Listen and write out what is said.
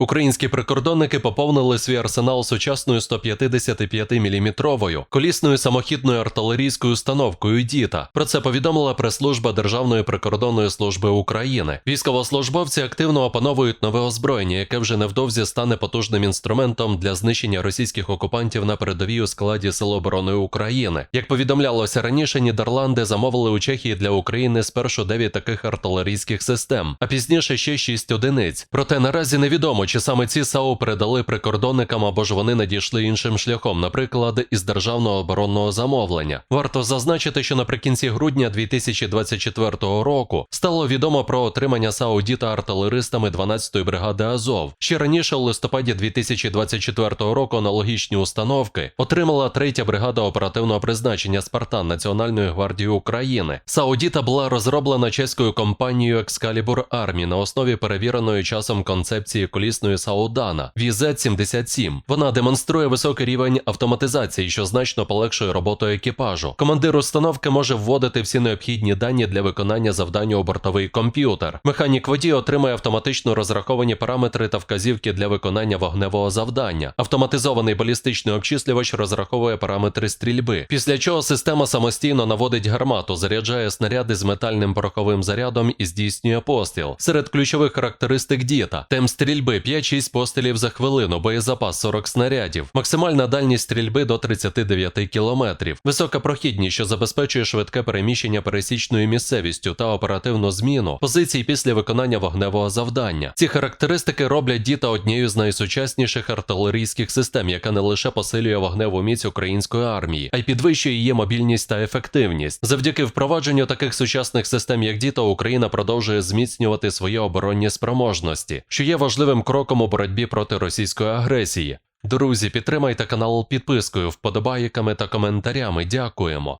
Українські прикордонники поповнили свій арсенал сучасною 155-мм колісною самохідною артилерійською установкою Діта. Про це повідомила прес-служба Державної прикордонної служби України. Військовослужбовці активно опановують нове озброєння, яке вже невдовзі стане потужним інструментом для знищення російських окупантів на передовій у складі Сил оборони України. Як повідомлялося раніше, Нідерланди замовили у Чехії для України спершу 9 таких артилерійських систем, а пізніше ще 6 одиниць. Проте наразі невідомо, чи саме ці САУ передали прикордонникам або ж вони надійшли іншим шляхом, наприклад, із державного оборонного замовлення. Варто зазначити, що наприкінці грудня 2024 року стало відомо про отримання САУ Діта артилеристами 12-ї бригади Азов. Ще раніше, у листопаді 2024 року, аналогічні установки отримала 3-я бригада оперативного призначення Спартан Національної гвардії України. САУ Діта була розроблена чеською компанією Excalibur Army на основі перевіреної часом концепції колісної Саудана VZ-77. Вона демонструє високий рівень автоматизації, що значно полегшує роботу екіпажу. Командир установки може вводити всі необхідні дані для виконання завдання у бортовий комп'ютер. Механік водій отримає автоматично розраховані параметри та вказівки для виконання вогневого завдання. Автоматизований балістичний обчислювач розраховує параметри стрільби. Після чого система самостійно наводить гармату, заряджає снаряди з метальним пороховим зарядом і здійснює постріл. Серед ключових характеристик діта: темп стрільби 5-6 пострілів за хвилину, боєзапас 40 снарядів, максимальна дальність стрільби до 39 кілометрів, висока прохідність, що забезпечує швидке переміщення пересічною місцевістю та оперативну зміну позицій після виконання вогневого завдання. Ці характеристики роблять діта однією з найсучасніших артилерійських систем, яка не лише посилює вогневу міць української армії, а й підвищує її мобільність та ефективність. Завдяки впровадженню таких сучасних систем, як діта, Україна продовжує зміцнювати свої оборонні спроможності, що є важливим кроком у боротьбі проти російської агресії. Друзі, підтримайте канал підпискою, вподобайками та коментарями. Дякуємо.